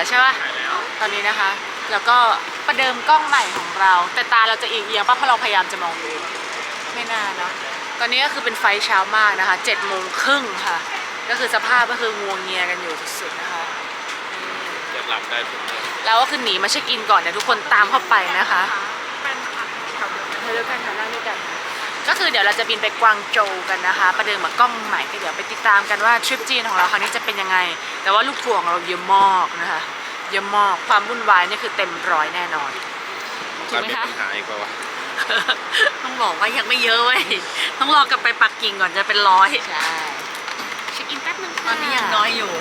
แล้วใช่ป่ะถ่ายแล้วตอนนี้นะคะ แล้วก็ประเดิมกล้องใหม่ของเรา แต่ตาเราจะเอียงๆป่ะเพราะเราพยายามจะมองดูไม่น่าเนอะตอนนี้ก็คือเป็นไฟล์เช้ามากนะคะเจ็ดโมงครึ่งค่ะ ก็คือสภาพก็คืองวงเงียกันอยู่สุดๆนะคะเดี๋ยวหลับได้ทุกคนเราก็คือหนีมาเช็คอินก่อนเดี๋ยวทุกคนตามเข้าไปนะคะเธอเดียวกันค่ะนั่งด้วยกัน ก็คือเดี๋ยวเราจะบินไปกวางโจวกันนะคะ ประเดิมกับกล้องใหม่ก็เดี๋ยวไปติดตามกันว่าทริปจีนของเราครั้งนี้จะเป็นยังไง แต่ว่าลูกทัวร์ของเราเยอะมากนะคะเยอะมากความวุ่นวายนี่คือเต็มร้อยแน่นอนถูกไหมคะปัญหาอีกป่าวะต้องบอกว่ายังไม่เยอะเว้ยต้องรอกลับไปปักกิ่งก่อนจะเป็นร้อยใช่เช็คอินแป๊บนึงตค่ะอนนี้ยังน้อยอยู่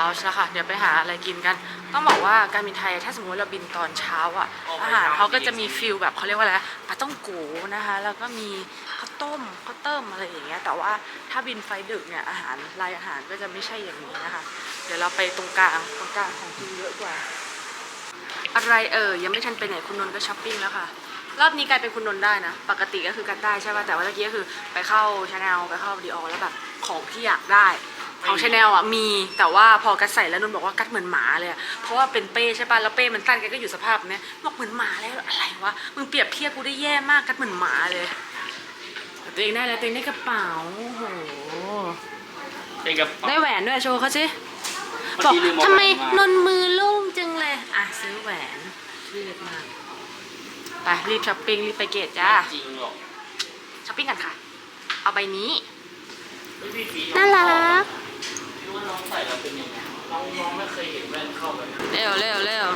ลาวแล้วค่ะเดี๋ยวไปหาอะไรกินกัน ต้องบอกว่าการบินไทยถ้าสมมติเราบินตอนเช้าอะ อาหารเขาก็จะมีฟิลแบบเขาเรียกว่าอะไรนะปลาต้องโกนะคะ แล้วก็มีข้าวต้มข้าวเติมอะไรอย่างเงี้ย แต่ว่าถ้าบินไฟดึกเนี่ยอาหารรายอาหารก็จะไม่ใช่อย่างนี้นะคะ เดี๋ยวเราไปตรงกลางตรงกลางของกินเยอะกว่า อะไรเออยังไม่ทันไปไหนคุณนนท์ก็ช้อปปิ้งแล้วค่ะรอบนี้กลายเป็นคุณนนท์ได้นะ ปกติก็คือกันได้ใช่ป่ะแต่ว่าเมื่อกี้ก็คือไปเข้าชาแนลไปเข้าดีออแล้วแบบของที่อยากได้ ของชาแนลอะมีแต่ว่าพอกัดใส่แล้วนนท์บอกว่ากัดเหมือนหมาเลยอะเพราะว่าเป็นเป้ใช่ป่ะแล้วเป้มันสั้นแกก็อยู่สภาพเนี้ยบอกเหมือนหมาเลยอะไรวะมึงเปรียบเทียบกูได้แย่มากกัดเหมือนหมาเลยแต่ตัวเองได้แล้วตัวเองได้กระเป๋าโอ้โหเองกับได้แหวนด้วยโชว์เขาสิเมื่อบอกกี้ลืมเอาทำไมแหวนมานนมือโล่งจังเลยอะซื้อแหวนรีบมากไปรีบช้อปปิ้งรีบไปเกตจ้าจริงหรอกช้อปปิ้งกันค่ะ เอาใบนี้ไม่พี่ฟี น่ารักพี่ว่าน้องใส่แล้วเป็นยังไงน้องน้องไม่เคยเห็นแว่นเข้าไปนะเร็วเร็วเร็ว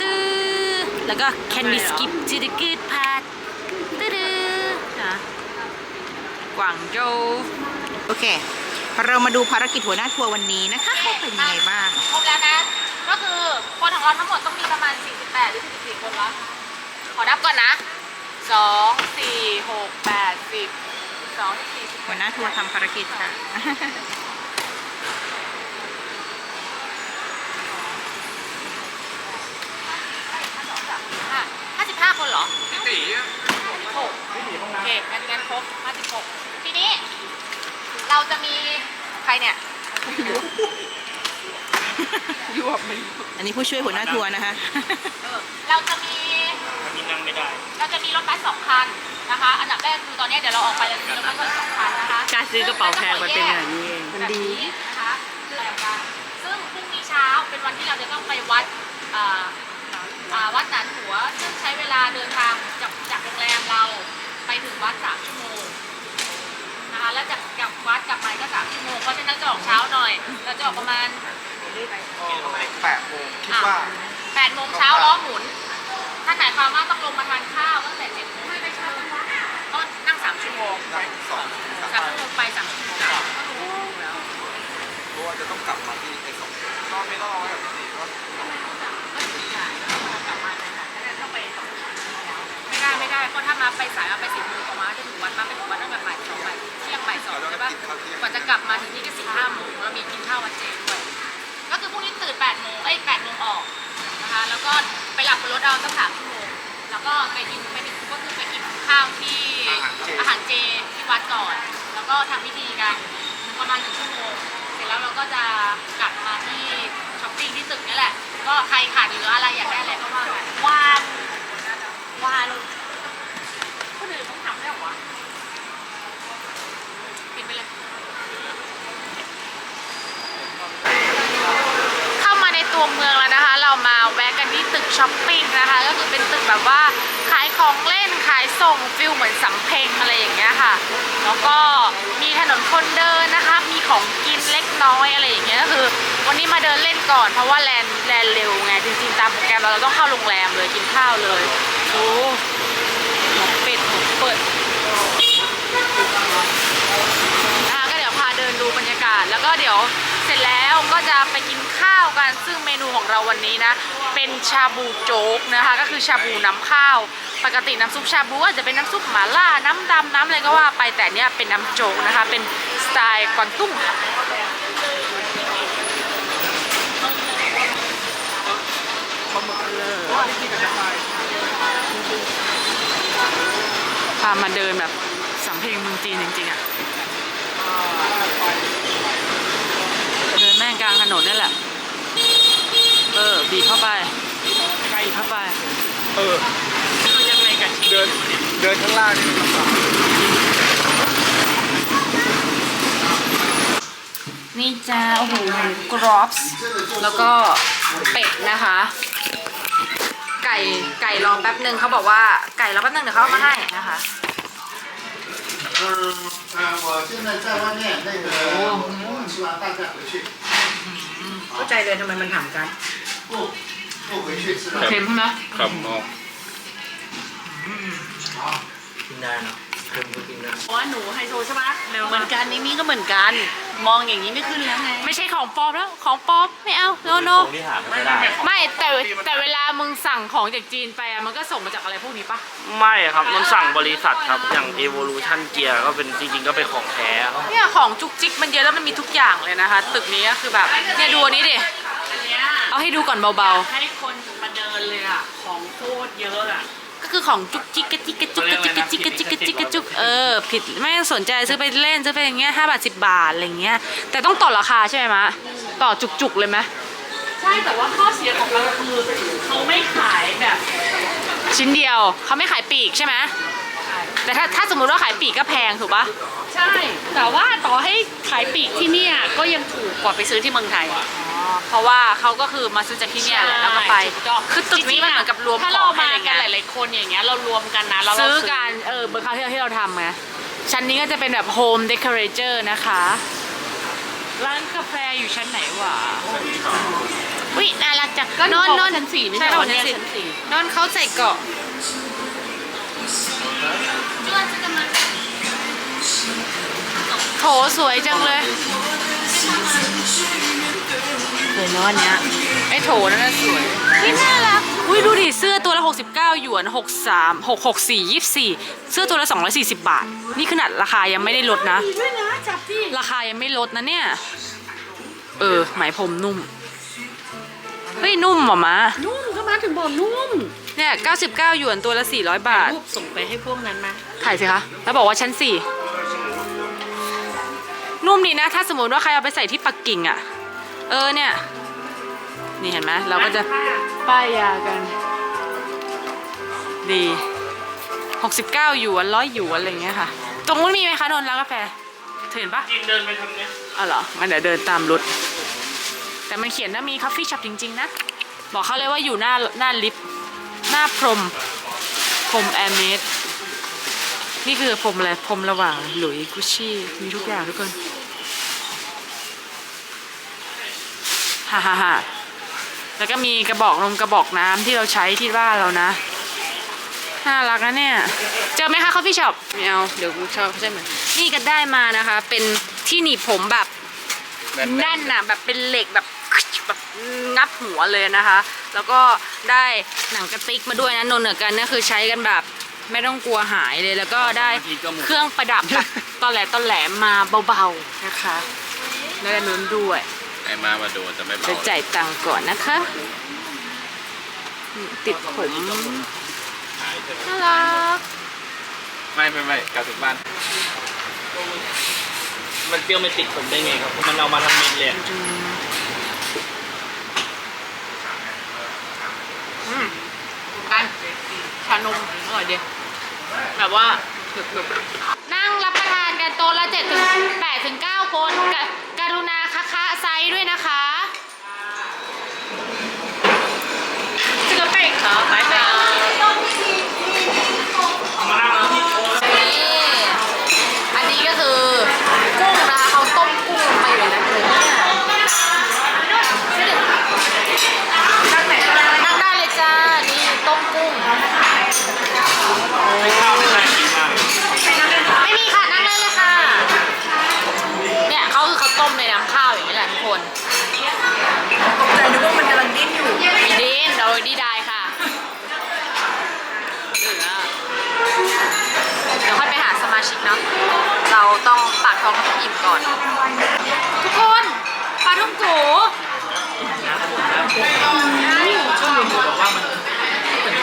ตื้อแล้วก็ can we skip to the good part ตื้อดื้อนะกวางโจวโอเค เรามาดูภารกิจหัวหน้าทัวร์วันนี้นะคะว่าเป็นยังไงบ้าง ครบแล้วนะ ก็คือคนของเราทั้งหมดต้องมีประมาณ 48 หรือ 44 คนวะขอนับก่อนนะ 2 4 6 8 10 2 4 10หัวหน้าทัวร์ทำภารกิจค่ะ ห้าสิบห้าคนเหรอพี่ตีหกโอเคงั้นงั้นครบห้าสิบหกทีนี้ เราจะมีใครเนี่ยอันนี้ผู้ช่วยหัวหน้าทัวร์นะคะ เราจะมี วันนี้นั่งไม่ได้ เราจะมีรถบัสสองคันนะคะ อันดับแรกคือตอนนี้เดี๋ยวเราออกไปแล้วมีรถบัสสองคันนะคะการซื้อกระเป๋าแพงมันเป็นอย่างนี้เองแบบนี้นะคะคือแบบกันซึ่งพรุ่งนี้เช้าเป็นวันที่เราจะต้องไปวัดอ่าอ่าวัดหนานหัว ซึ่งใช้เวลาเดินทางจากจากโรงแรมเราไปถึงวัดสามชั่วโมงนะคะแล้วจากกลับวัดกลับมาก็สามชั่วโมงเพราะฉะนั้นจะออกเช้าหน่อย เราจะออกประมาณแปดโมงคิดว่าแปดโมงเช้าล้อหมุน ท่านหมายความว่าต้องลงมาทานข้าวตั้งแต่เจ็ดโมงก็นั่งสามชั่วโมงสองสามชั่วโมงไปสามชั่วโมงกลับก็รู้แล้วเพราะว่าจะต้องกลับมาที่ไอ้สองตอนไม่ต้องเอาไว้แบบนี้ก็ไม่ได้ไม่ได้เพราะถ้ามาไปสายมาไปสิบโมงกว่ามาจะถึงวัดมาไปถึงวัดตั้งแต่บ่ายสองบ่ายเที่ยงบ่ายสองใช่ปะกว่าจะกลับมาถึงนี่ก็สี่ห้าโมงเรามีกินข้าววันเจด้วยก็คือพรุ่งนี้ตื่นแปดโมงเอ้ยแปดโมงออกนะคะ แล้วก็ไปหลับบนรถเอาตั้งสามชั่วโมงแล้วก็ไปกินไปกินก็คือไปกินข้าวที่อาหารเจที่วัดก่อน แล้วก็ทำพิธีกันประมาณหนึ่งชั่วโมง เสร็จแล้วเราก็จะกลับมาที่ช้อปปิ้งที่ตึกนี่แหละ ก็ใครขาดเหลืออะไรอยากได้อะไรก็ว่ากันวานวานคนอื่นต้องทำได้เหรอวะปิดไปเลยเข้ามาในตัวเมืองแล้วนะคะ เรามาแวะกันที่ตึกช้อปปิ้งนะคะ ก็คือเป็นตึกแบบว่าขายของเล่นขายส่งฟิลเหมือนสำเพ็งอะไรอย่างเงี้ยค่ะ แล้วก็มีถนนคนเดินนะคะ มีของกินเล็กน้อยอะไรอย่างเงี้ยก็คือ วันนี้มาเดินเล่นก่อนเพราะว่าแลนแลนเร็วไงจริงๆตามโปรแกรมเราเราต้องเข้าโรงแรมเลยกินข้าวเลยโอ้หมูเป็ดหมูเปิดนะคะก็เดี๋ยวพาเดินดูบรรยากาศแล้วก็เดี๋ยว จแล้วก็จะไปกินข้าวกัน ซึ่งเมนูของเราวันนี้นะ เป็นชาบูโจ๊กนะคะ ก็คือชาบูน้ำข้าว ปกติน้ำซุปชาบูอาจจะเป็นน้ำซุปหม่าล่า น้ำดำน้ำอะไรก็ว่าไปแต่เนี้ยเป็นน้ำโจ๊กนะคะ เป็นสไตล์กวางตุ้งค่ะพามาเดินแบบสำเพ็งเมืองจีนจริงๆอะ นแม่งกลางถนนนี่แหละ เออ บีบเข้าไปบีบเข้าไป เออ ยังไงกัน เดินเดินข้างล่างนี่ลำบาก นี่จ้า โอ้โหกรอบส์แล้วก็เป็ดนะคะ ไก่ไก่รอแป๊บหนึ่งเขาบอกว่าไก่รอแป๊บหนึ่งเดี๋ยวเขาเอามาให้นะคะ 嗯呃，我现在在外面那个吃完饭再回去， เข้าใจเลยทำไมมันถามกัน 不不回去吃了。 เค็มใช่ไหม ครับน้อง 好。 กินได้เนาะเ ค็มก็กินได้เพราะว่าหนูไฮโซใช่ปะเหมือนกันนี่นี่ก็เหมือนกัน มองอย่างนี้ไม่ขึ้นแล้วไงไม่ใช่ของปลอมแล้ว ของปลอมไม่เอาโนโนที่หาไม่ได้ไม่แต่แต่เวลามึงสั่งของจากจีนไปอะมันก็ส่งมาจากอะไรพวกนี้ปะไม่ครับมันสั่งบริษัทครับอย่าง Evolution Gear ก็เป็นจริงๆก็เป็นของแท้ครับเนี่ยของจุกจิกมันเยอะแล้วมันมีทุกอย่างเลยนะคะ ตึกนี้ก็คือแบบเนี่ยดูอันนี้ดิอันเนี้ยเอาให้ดูก่อนเบาให้คนมาเดินเลยอะของโคตรเยอะอะๆ ก็คือของจุกจิกกระจิกกระจุกกระจิกกระจิกกระจิกกระจิกกระจุกเออผิดไม่สนใจซื้อไปเล่นซื้อไปอย่างเงี้ยห้าบาทสิบบาทอะไรเงี้ยแต่ต้องต่อราคาใช่ไหมมะต่อจุกๆเลยไหมใช่แต่ว่าข้อเสียของเราคือเขาไม่ขายแบบชิ้นเดียวเขาไม่ขายปีกใช่ไหมแต่ถ้าถ้าสมมติว่าขายปีกก็แพงถูกปะใช่ แต่ว่าต่อให้ขายปีกที่เนี่ยก็ยังถูกกว่าไปซื้อที่เมืองไทย เพราะว่าเขาก็คือมาซื้อจากที่เนี่ยแหละแล้วก็ไปถูต้องคือตึกนี้มันเหมือนกับรวมถ้าขเราองให้มาอะไรกัเงี้นยหลายๆคนอย่างเงี้ยเรารวมกันนะแล้วเราซื้อกันเออเบอร์คาที่เราที่เราทำไงชั้นนี้ก็จะเป็นแบบ home decorator นะคะ ร้านกาแฟอยู่ชั้นไหนวะอุ้ยน่ารักจังก็นนออนนนนออนนชั้นสี่ไม่ใช่ใช่นเหรออนชั้เนี่ยนสี่ ชั้นสี่นอนเขาใส่เกาะโถสวยจังเลย สวยเนอะอันเนี้ยไอ้โถนั่นน่ะสวย นี่น่ารัก อุ้ยดูดิเสื้อตัวละ 69 หยวน 63 664 24 เสื้อตัวละ 240 บาท นี่ขนาดราคายังไม่ได้ลดนะ ด้วยนะจับที่ราคายังไม่ลดนะเนี่ย เออไหมพรมนุ่ม เฮ้ย นุ่มหรอมะนุ่มก็มาถึงบอกนุ่มเนี่ย 99 หยวนตัวละ 400 บาท รูปส่งไปให้พวกนั้นมาถ่ายสิคะ แล้วบอกว่าชั้น4นุ่มดีนะ ถ้าสมมติว่าใครเอาไปใส่ที่ปักกิ่งอะ่ะ เออเนี่ย นี่เห็นไหมเราก็จะป้ายยากัน ดี 69หยวนร้อยหยวนอะไรอย่างเงี้ยค่ะ ตรงนู้นมีไหมคะนนท์ร้านกาแฟเธอเห็นปะยิงเดินไปทางเนี้ยอ๋อเหรองั้นเดี๋ยวเดินตามรถแต่มันเขียนว่ามีคาเฟ่ช็อปจริง ๆ นะ บอกเขาเลยว่าอยู่หน้าหน้าลิฟต์หน้าพรมพรมแอร์เมดนี่คือพรมอะไรพรมระหว่างหลุยกุชชี่มีทุกอย่างทุกคน ฮ่าฮ่าฮ่าแล้วก็มีกระบอกนมกระบอกน้ำที่เราใช้ที่บ้านเรานะ น่ารักนะเนี่ย เจอไหมคะคอฟฟี่ช็อปไม่เอาเดี๋ยวกูชอบใช่ไหมนี่ก็ได้มานะคะ เป็นที่หนีบผมแบบแน่นน่ะแบบเป็นเหล็กแบบแบบงับหัวเลยนะคะ แล้วก็ได้หนังกระติกมาด้วยนะนนเหนือกันก็คือใช้กันแบบไม่ต้องกลัวหายเลยแล้วก็ได้เครื่องประดับแบบตอนแหลตอนแหลมาเบาๆนะคะ แล้วก็นุ่นด้วย ไอ้มามาโดนจะไม่เบาจะจ่ายตังค์ก่อนนะคะนี่ติดผมน่ารักไม่ไม่ไม่กลับถึงบ้าน มันเปรี้ยวไม่ติดผมได้ไงครับ มันเอามาทำเม็ดเลยอะอืมกันชานมอร่อยดีแบบว่าถึกๆนั่งรับประทานกันโต๊ะละ7ถึง8ถึง9คนกะกรุณาคะคะ ไซส์ด้วยนะคะ这个贝壳白贝นี่อันนี้ก็คือกุ้งนะคะเขาต้มกุ้งลงไปอยู่ในนั้นเลยเนี่ยนั่งไหนก็ได้นั่งได้เลยจ้า นี่ต้มกุ้ง ข้าว ทุกคนปลาท่งโกน้ำช่วงหนึ่งผมบอกว่ามันเป็น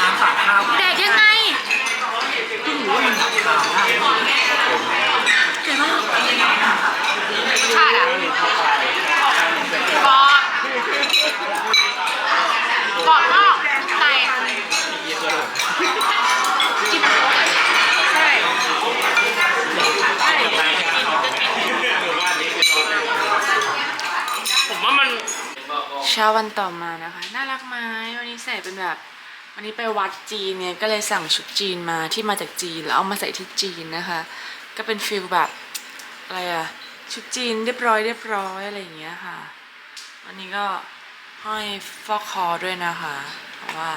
น้ำสาบข้าวแดกยังไงเพิ่งรู้ว่ามันสากขาวได้เจ๋ากชาดอะกรอบกรอบนอกใน วันต่อมานะคะ น่ารักไหมวันนี้ใส่เป็นแบบ วันนี้ไปวัดจีนเนี่ยก็เลยสั่งชุดจีนมาที่มาจากจีนแล้วเอามาใส่ที่จีนนะคะ ก็เป็นฟิลแบบอะไรอะชุดจีนเรียบร้อยเรียบร้อยอะไรอย่างเงี้ยค่ะ วันนี้ก็ห้อยฟอกคอด้วยนะคะ เพราะว่า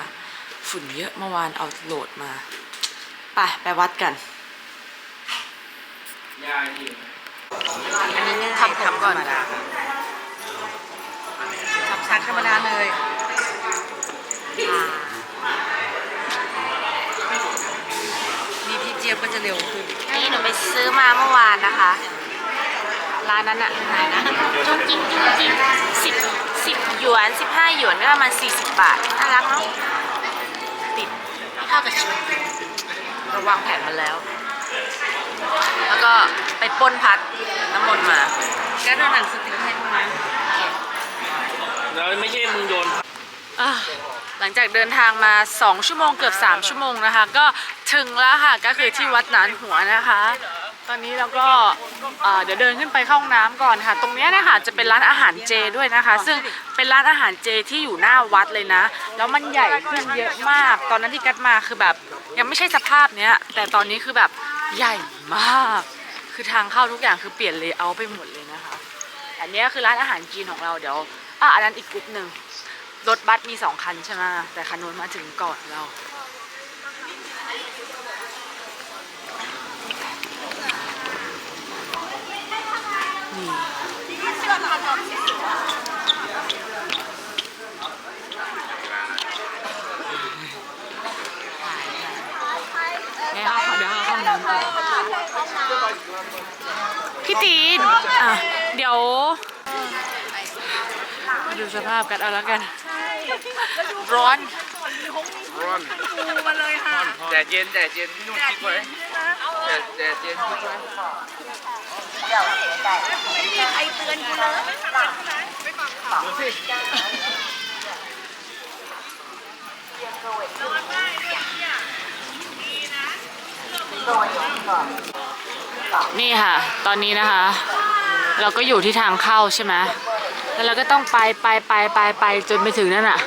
ฝุ่นเยอะเมื่อวานเอาโหลดมาไปไปวัดกันยายที่อันนี้ง่ายทำผมก่อนธร รมดาทำซักธรรมดาเลยอ่านี่พี่เจี๊ยบก็จะเร็วขึ้นนี่หนูไปซื้อมาเมื่อวานนะคะ ร้านนั้นอะไหนนะจุงจิงจุงจิงสิบสิบหยวนสิบห้าหยวนก็ประมาณสี่สิบบาทน่ารักเนาะติดเท่ากับชุดเราวางแผนมาแล้ว แล้วก็ไปปล้นพัดน้ำมนต์มาก็โดนหนังสติ๊กให้มา แล้วไม่ใช่มึงโยนอะหลังจากเดินทางมา 2 ชั่วโมงเกือบ 3 ชั่วโมงนะคะ ก็ถึงแล้วค่ะก็คือที่วัดหนานหัวนะคะ ตอนนี้เราก็เอ่อเดี๋ยวเดินขึ้นไปเข้าห้องน้ำก่อนค่ะ ตรงเนี้ยเนะคะจะเป็นร้านอาหารเจด้วยนะคะ ซึ่งเป็นร้านอาหารเจที่อยู่หน้าวัดเลยนะ แล้วมันใหญ่ขึ้นเยอะมาก ตอนนั้นที่กัดมาคือแบบยังไม่ใช่สภาพเนี้ย แต่ตอนนี้คือแบบใหญ่มาก คือทางเข้าทุกอย่างคือเปลี่ยนเลเยอร์ไปหมดเลยนะคะ อันเนี้ยคือร้านอาหารจีนของเราเดี๋ยว อะอันนั้นอีกกลุ่มหนึ่งรถบัสมีสองคันใช่ไหมแต่คันนู้นมาถึงก่อนเรานี่เดี๋ยวเขาเดี๋ยว เขาเข้าห้องน้ำก่อนพี่ตีนอะเดี๋ยวดูสภาพกันเอาแล้วกันร้อนแดดเย็นแดดเย็นพี่นุ่นคิดไว้แดดแดดเย็นคิดไว้นี่ค่ะ ตอนนี้นะคะ เราก็อยู่ที่ทางเข้าใช่ไหม แล้วเราก็ต้องไปไปไปไปไปจนไปถึงนั่นน่ะ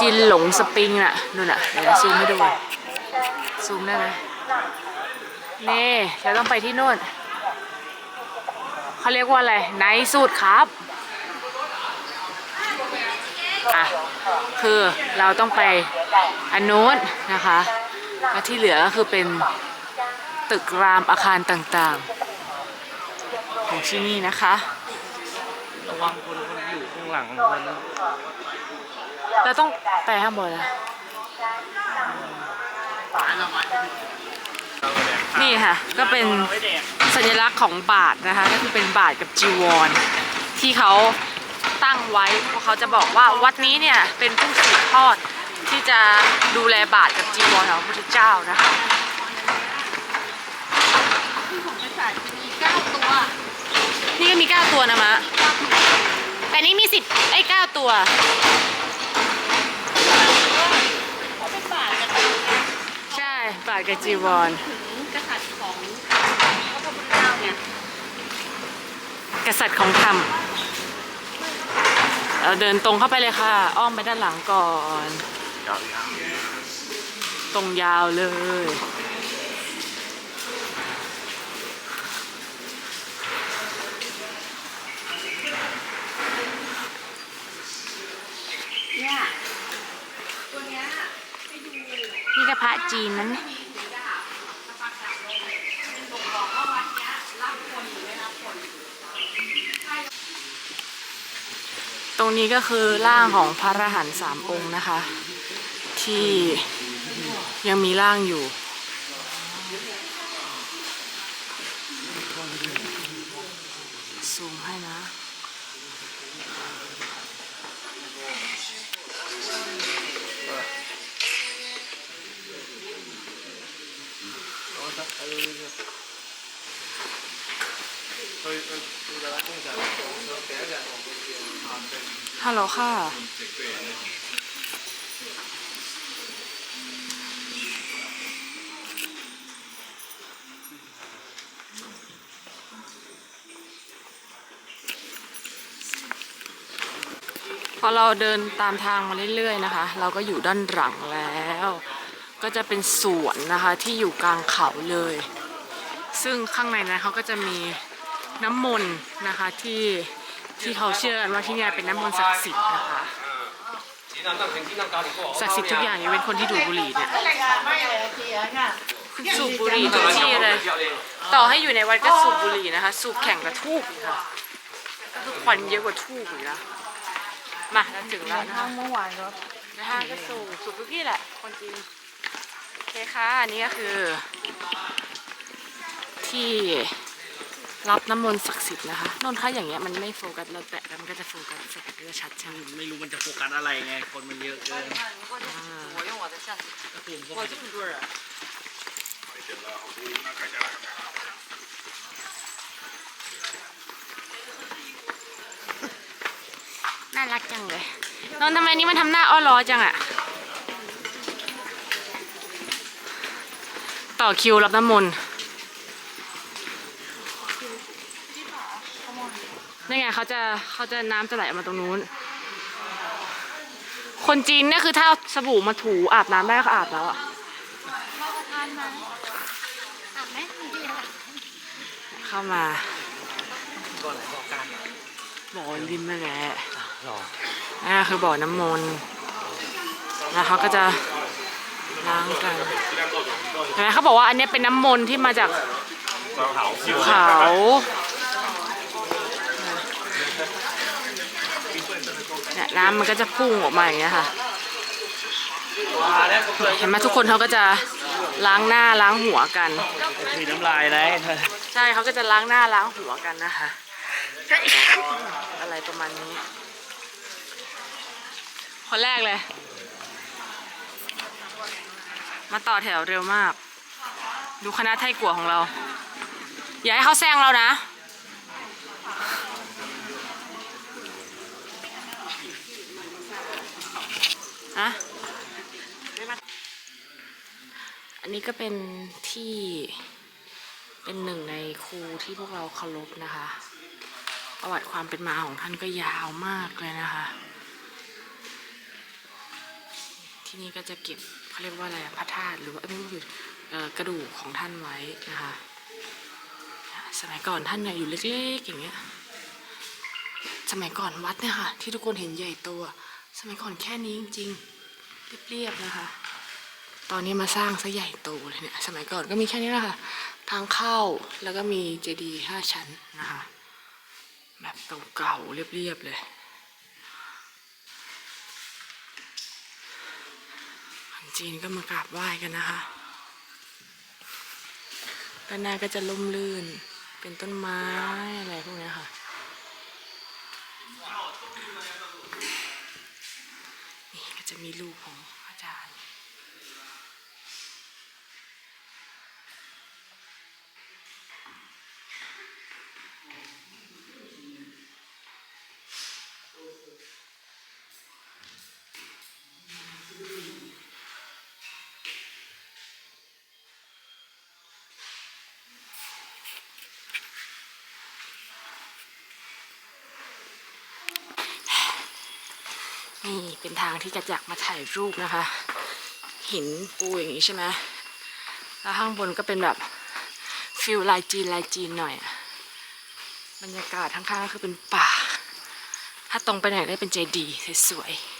จินหลงสปริงน่ะนู่นน่ะเดี๋ยวซูมให้ดูซูมได้ไหมนี่เราต้องไปที่นู่นเขาเรียกว่าอะไรไนสูตรครับอะคือเราต้องไปอันนู้นนะคะแล้วที่เหลือก็คือเป็นตึกรามอาคารต่างๆ ของที่นี่นะคะ วังคนคนอยู่ข้างหลังคนเราต้องไปข้างบนนะนี่ค่ะ ก็เป็นสัญลักษณ์ของบาทนะคะ ก็คือเป็นบาทกับจีวร ที่เขาตั้งไว้เพราะเขาจะบอกว่าวัดนี้เนี่ยเป็นผู้สืบทอดที่จะดูแลบาทกับจีวรของพระพุทธเจ้านะคะที่ผมจะใส่มี9ตัว นี่ก็มี9ตัวนะมะแต่นี่มีสิบไอ้เก้าตัวใช่บาทกับจีวรกษัตริย์ของพระพุทธเจ้าเนี่ยกษัตริย์ของธรรมเราเดินตรงเข้าไปเลยค่ะ อ้อมไปด้านหลังก่อน ตรงยาวเลยเนี่ยตัวเนี้ย นี่ก็พระ จีนนั้นตรงนี้ก็คือร่างของพระอรหันต์สามองค์นะคะ ที่ยังมีร่างอยู่ ฮัลโหลค่ะ พอเราเดินตามทางมาเรื่อยๆนะคะ เราก็อยู่ด้านหลังแล้ว ก็จะเป็นสวนนะคะที่อยู่กลางเขาเลย ซึ่งข้างในนั้นเขาก็จะมีน้ำมนต์นะคะที่ ที่เขาเชื่อกันว่าที่เนี่ยเป็นน้ำมนต์ศักดิ์สิทธิ์นะคะศักดิ์สิทธิ์ทุกอย่างยกเว้นคนที่ดูดบุหรี่เนี่ยคุณสูบบุหรี่ทุกที่เลยต่อให้อยู่ในวัดก็สูบบุหรี่นะคะ สูบแข่งกับทูบค่ะคือควันเยอะกว่าทูบอีกนะมาแล้วถึงแล้วนะคะเมื่อวานก็นะฮะก็สูบสูบทุกที่แหละคนจีนโอเคค่ะอันนี้ก็คือ ที่ รับน้ำมนต์ศักดิ์สิทธิ์นะคะนนท์คะอย่างเงี้ยมันไม่โฟกัสเราแตะแล้วมันก็จะโฟกัสโฟกัสก็จะชัดใช่ไหมไม่รู้มันจะโฟกัสอะไรไง คนมันเยอะเกินน่ารักจังเลยนนท์ทำไมนี้มันทำหน้าอ้อล้อจังอะต่อคิวรับน้ำมนต์นี่ไง เขาจะเขาจะน้ำจะไหลออกมาตรงนู้น คนจีนเนี่ยคือถ้าสบู่มาถูอาบน้ำได้ก็อาบแล้วอะเข้ามาบ่อริมนั่นแหละอ่าคือบ่อน้ำมนต์แล้วเขาก็จะล้างกันเห็นไหมเขาบอกว่าอันนี้เป็นน้ำมนต์ที่มาจากภูเขา เนี่ยน้ำมันก็จะพุ่งออกมาอย่างเงี้ยค่ะเห็นไหมทุกคนเขาก็จะล้างหน้าล้างหัวกันมีน้ำลายนะใช่เขาก็จะล้างหน้าล้างหัวกันนะคะอะไรประมาณนี้คนแรกเลย มาต่อแถวเร็วมาก ดูคณะไทยกัวของเรา อย่าให้เขาแซงเรานะ อะอันนี้ก็เป็นที่เป็นหนึ่งในครูที่พวกเราเคารพนะคะ ประวัติความเป็นมาของท่านก็ยาวมากเลยนะคะ ที่นี่ก็จะเก็บเขาเรียกว่าอะไรพระธาตุหรือว่าไม่ใช่เอ่อกระดูกของท่านไว้นะคะสมัยก่อนท่านเนี่ยอยู่เล็กๆอย่างเงี้ย สมัยก่อนวัดเนี่ยค่ะ ที่ทุกคนเห็นใหญ่โตอะ สมัยก่อนแค่นี้จริงๆ เรียบๆนะคะ ตอนนี้มาสร้างซะใหญ่โตเลยเนี่ย สมัยก่อนก็มีแค่นี้แหละค่ะ ทางเข้าแล้วก็มีเจดีย์ห้าชั้นนะคะแบบเก่าๆ เรียบๆ เลยคนจีนก็มากราบไหว้กันนะคะด้านหน้าก็จะล่มลื่น เป็นต้นไม้อะไรพวกนี้ค่ะ นี่ก็ จะมีลูกของ นี่เป็นทางที่กระจักมาถ่ายรูปนะคะ หินปูอย่างนี้ใช่ไหมแล้วข้างบนก็เป็นแบบฟิลลายจีนลายจีนหน่อยอะบรรยากาศข้างๆก็คือเป็นป่า ถ้าตรงไปไหนได้เป็นเจดีย์สวยๆ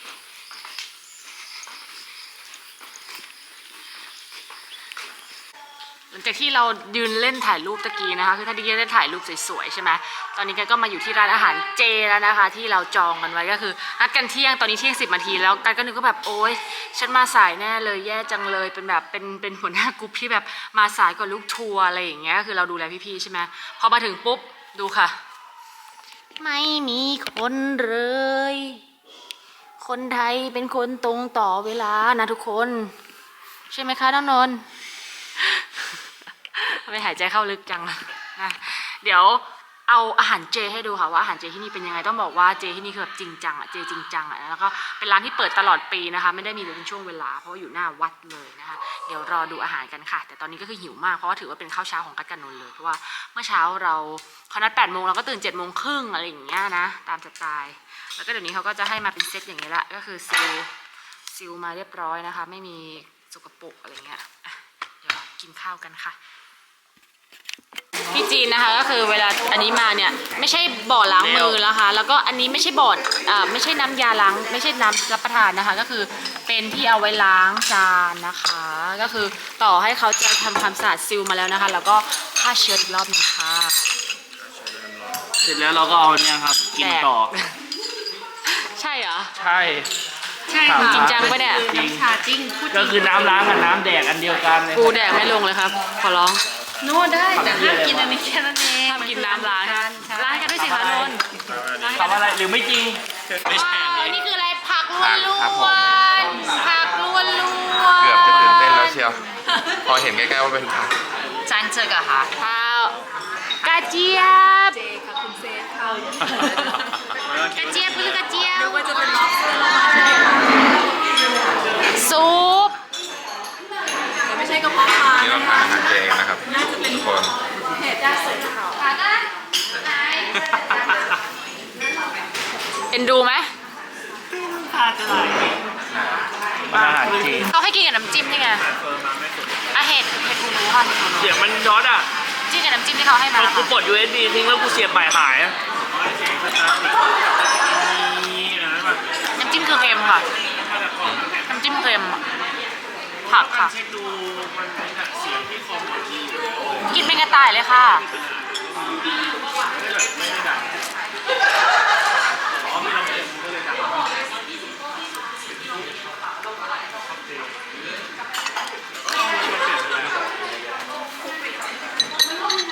ลังจากที่เรายืนเล่นถ่ายรูปตะกี้นะคะคือถ้าดิเกได้ถ่ายรูปสวยๆใช่ไหมตอนนี้แกก็มาอยู่ที่ร้านอาหารเจแล้วนะคะ ที่เราจองกันไว้ก็คือนัดกันเที่ยงตอนนี้เที่ยงสิบนาทีแล้วกันก็นึกว่าแบบโอ๊ยฉันมาสายแน่เลยแย่จังเลยเป็นแบบเป็นเป็นหัวหน้ากรุ๊ปที่แบบมาสายกว่าลูกทัวร์อะไรอย่างเงี้ยคือเราดูแลพี่ๆใช่ไหมพอมาถึงปุ๊บดูค่ะ ไม่มีคนเลย คนไทยเป็นคนตรงต่อเวลานะทุกคน ใช่ไหมคะน้องนนท์ ไมหายใจเข้าลึกจังนะเดี๋ยวเอาอาหารเจให้ดูค่ะว่าอาหารเจที่นี่เป็นยังไงต้องบอกว่าเจที่นี่คือแบบจริงจังอะเจจริงจังอะแล้วก็เป็นร้านที่เปิดตลอดปีนะคะ ไม่ได้มีเป็นช่วงเวลา เพราะว่าอยู่หน้าวัดเลยนะคะ เดี๋ยวรอดูอาหารกันค่ะ แต่ตอนนี้ก็คือหิวมากเพราะว่าถือว่าเป็นข้าวเช้าของกัดกันนนท์เลยเพราะว่าเมื่อเช้าเราเขานัด8โมงเราก็ตื่น7โมงครึ่งอะไรอย่างเงี้ยนะตามสไตล์แล้วก็เดี๋ยวนี้เขาก็จะให้มาเป็นเซตอย่างนี้ละก็คือซิลซิลมาเรียบร้อยนะคะ ไม่มีสกปรกอะไรเงี้ยเดี๋ยวกินข้าวกันค่ะ ที่จีนนะคะก็คือเวลาอันนี้มาเนี่ยไม่ใช่บ่อล้างมือนะคะ แล้วก็อันนี้ไม่ใช่บ่ออ่าไม่ใช่น้ำยาล้าง ไม่ใช่น้ำรับประทานนะคะ ก็คือเป็นที่เอาไว้ล้างจานนะคะ ก็คือต่อให้เขาจะทำความสะอาดซิลมาแล้วนะคะ แล้วก็ฆ่าเชื้ออีกรอบหนึงค่ะ เสร็จแล้วเราก็เอาเนี่ยครับ กินต่อใช่เหรอ ใช่ ใช่ครับค่ะจริงจังปะเนี่ยจริงชาจริงพูดจก็ริงคือน้ำล้างกับน้ำแดกอันเดียวกันเลยกูแดกไม่ลงเลยครับ ขอร้อง โน้ได้แต่ห้ามกินอันนี้แค่นั้นเองห้ามกินน้ำล้างใช่ล้างกันด้วยสิคะนนท์ทำอะไรหรือไม่จริงว้าวนี่คืออะไรผักล้วนล้ครับผมวนผักล้วนล้วนเกือบจะตื่นเต้นแล้วเชียวพอเห็นใกล้ๆว่าเป็นผักจานเจอกับค่ะข้าวกระเจี๊ยบกระเจี๊ยบคือกระเจี๊ยบว่าจะเป็นล็อบสเตอร์ซุปแต่ไม่ใช่กระเพาะปลานี่เราทานอาหารเจกันนะครับทุกคนเอ็นดูไหมมันอาหารจีนเขาให้กินกับน้ำจิ้มนี่ไงอะเห็ดเห็ดหูหนูค่ะเห็ดหูหนูเสียงมันย้อนอะจิ้มกับน้ำจิ้มที่เขาให้มากูค่ะปลด USB ทิ้งแล้วกูเสียบใหม่หายอะน้ำจิ้มคือเค็มค่ะ น้ำจิ้มเค็มอะ ผักค่ะนเป็นหกินเป็นกระต่ายเลยค่ะ